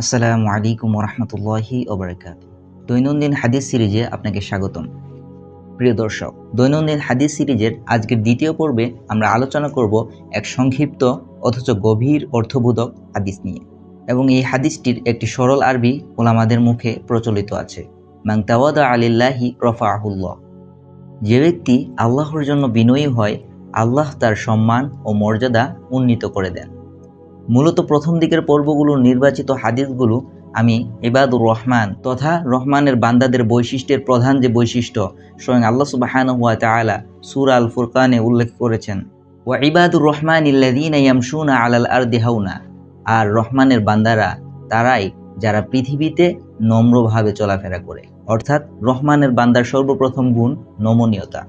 আসসালামু আলাইকুম রহমতুল্লাহি ওবরাকাত। দৈনন্দিন হাদিস সিরিজে আপনাকে স্বাগতম। প্রিয় দর্শক, দৈনন্দিন হাদিস সিরিজের আজকের দ্বিতীয় পর্বে আমরা আলোচনা করব এক সংক্ষিপ্ত অথচ গভীর অর্থবোধক হাদিস নিয়ে। এবং এই হাদিসটির একটি সরল আরবি ওলামাদের মুখে প্রচলিত আছে। মাংতাওয়াদা আলিল্লাহি রফাহুল্লাহ যে ব্যক্তি আল্লাহর জন্য বিনয়ী হয়, আল্লাহ তার সম্মান ও মর্যাদা উন্নীত করে দেন। মূলত প্রথম দিকের পর্বগুলোর নির্বাচিত হাদিসগুলো আমি ইবাদুর রহমান তথা রহমানের বান্দাদের বৈশিষ্ট্যের প্রধান যে বৈশিষ্ট্য, স্বয়ং আল্লাহ সুবাহান হুয়া তালা সুর আল ফুরকানে উল্লেখ করেছেন। ওয়া ইবাদুর রহমান ইল্লাদিন ইয়ামসুনা আলাল আর দেহাউনা আর রহমানের বান্দারা তারাই যারা পৃথিবীতে নম্রভাবে চলাফেরা করে। অর্থাৎ রহমানের বান্দার সর্বপ্রথম গুণ নমনীয়তা।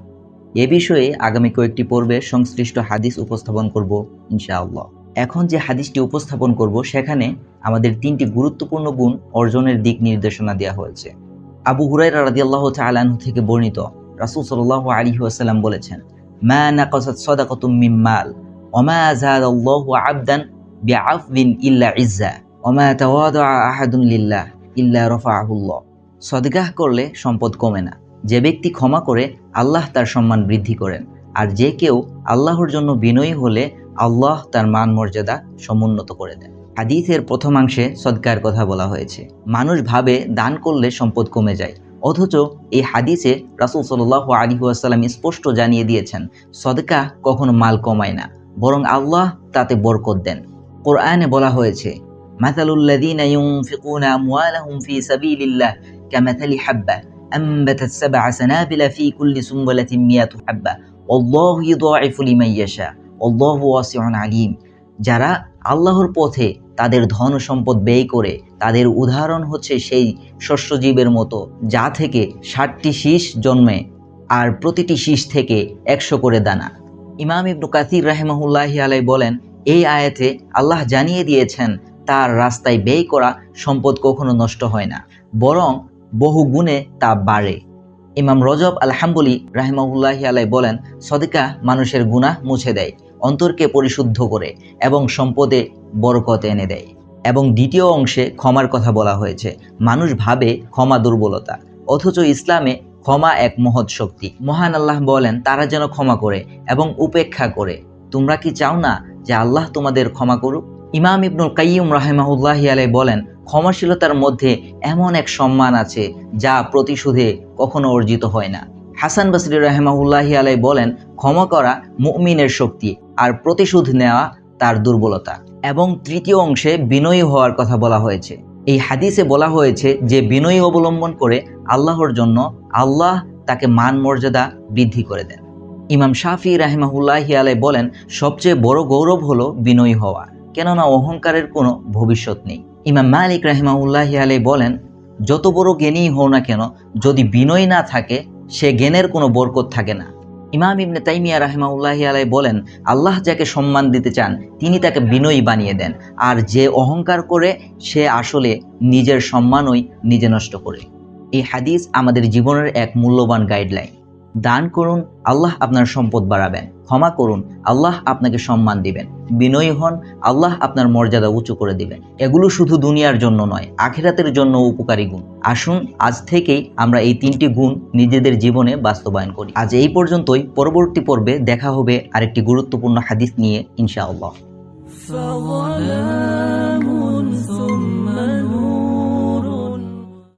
এ বিষয়ে আগামী কয়েকটি পর্বে সংশ্লিষ্ট হাদিস উপস্থাপন করব ইনশাআল্লাহ। এখন যে হাদিসটি উপস্থাপন করব, সেখানে আমাদের তিনটি গুরুত্বপূর্ণ গুণ অর্জনের দিক নির্দেশনা দেওয়া হয়েছে। আবু হুরাইরা রাদিয়াল্লাহু তাআলা আনহু থেকে বর্ণিত রাসূল সাল্লাল্লাহু আলাইহি ওয়াসাল্লাম বলেছেন, মা নাকাসাত সাদাকাতুম মাল ওমা যাদাল্লাহু আবদান ইল্লা ইজ্জা আহাদুন লিল্লাহ ইল্লা সদগাহ করলে সম্পদ কমে না। যে ব্যক্তি ক্ষমা করে, আল্লাহ তার সম্মান বৃদ্ধি করেন। আর যে কেউ আল্লাহর জন্য বিনয়ী হলে আল্লাহ তার মান মর্যাদা সমুন্নত করে দেন হাদিসের প্রথমাংশে সদকার কথা বলা হয়েছে মানুষ ভাবে দান করলে সম্পদ কমে যায় অথচ এই হাদিসে রাসুল সাল আলী আসাল্লাম স্পষ্ট জানিয়ে দিয়েছেন সদকা কখনো মাল কমায় না বরং আল্লাহ তাতে বরকত দেন কোরআনে বলা হয়েছে মাতালুল্লাযীনা ইউনফিকুনা আমওয়ালাহুম ফি সাবিলিল্লাহ কামাথালি হাব্বা أنبتت سبع سنابل في كل سنبلة مئة حبة والله يضاعف لمن يشاء আলিম। যারা আল্লাহর পথে তাদের ধন সম্পদ ব্যয় করে, তাদের উদাহরণ হচ্ছে সেই শস্যজীবের মতো, যা থেকে ষাটটি শীষ জন্মে আর প্রতিটি শীষ থেকে একশো করে দানা। ইমাম ইবনু কাসির রাহেমাহুল্লাহি আলাই বলেন, এই আয়াতে আল্লাহ জানিয়ে দিয়েছেন, তার রাস্তায় ব্যয় করা সম্পদ কখনো নষ্ট হয় না, বরং বহু গুণে তা বাড়ে। ইমাম রজব আলহাম্বলি রাহেমাহুল্লাহি আলাই বলেন, সদিকা মানুষের গুনাহ মুছে দেয়। অন্তরকে পরিশুদ্ধ করে এবং সম্পদে বরকত এনে দেয়। এবং দ্বিতীয় অংশে ক্ষমার কথা বলা হয়েছে, মানুষ ভাবে ক্ষমা দুর্বলতা, অথচ ইসলামে ক্ষমা এক মহৎ শক্তি। মহান আল্লাহ বলেন, তারা যেন ক্ষমা করে এবং উপেক্ষা করে। তোমরা কি চাও না যে আল্লাহ তোমাদের ক্ষমা করুক? ইমাম ইবনুল কাইয়ুম রাহেমাহুল্লাহি আলাই বলেন, ক্ষমাশীলতার মধ্যে এমন এক সম্মান আছে যা প্রতিশোধে কখনো অর্জিত হয় না। হাসান বাসরি রাহেমাহুল্লাহি আলাই বলেন, ক্ষমা করা মুমিনের শক্তি আর প্রতিশোধ নেওয়া তার দুর্বলতা। এবং তৃতীয় অংশে বিনয়ী হওয়ার কথা বলা হয়েছে। এই হাদিসে বলা হয়েছে যে, বিনয়ী অবলম্বন করে আল্লাহর জন্য আল্লাহ তাকে মান মর্যাদা বৃদ্ধি করে দেন। ইমাম শাফি রাহেমাহুল্লাহি আলাই বলেন, সবচেয়ে বড় গৌরব হলো বিনয়ী হওয়া, কেননা অহংকারের কোনো ভবিষ্যৎ নেই। ইমাম মালিক রাহিমাউল্লাহি আলাই বলেন, যত বড় জ্ঞানী হও না কেন, যদি বিনয় না থাকে সে জ্ঞানের কোনো বরকত থাকে না। ইমাম ইবনে তাইমিয়া রাহেমাউল্লাহ আলাই বলেন, আল্লাহ যাকে সম্মান দিতে চান, তিনি তাকে বিনয়ী বানিয়ে দেন। আর যে অহংকার করে, সে আসলে নিজের সম্মানই নিজে নষ্ট করে। এই হাদিস আমাদের জীবনের এক মূল্যবান গাইডলাইন দান করুন, আল্লাহ আপনার সম্পদ বাড়াবেন। ক্ষমা করুন, আল্লাহ আপনাকে সম্মান দিবেন। বিনয়ী হন, আল্লাহ আপনার মর্যাদা উঁচু করে দিবেন। এগুলো শুধু দুনিয়ার জন্য নয়, আখেরাতের জন্য উপকারী গুণ। আসুন, আজ থেকেই আমরা এই তিনটি গুণ নিজেদের জীবনে বাস্তবায়ন করি। আজ এই পর্যন্তই, পরবর্তী পর্বে দেখা হবে আরেকটি গুরুত্বপূর্ণ হাদিস নিয়ে, ইনশাআল্লাহ।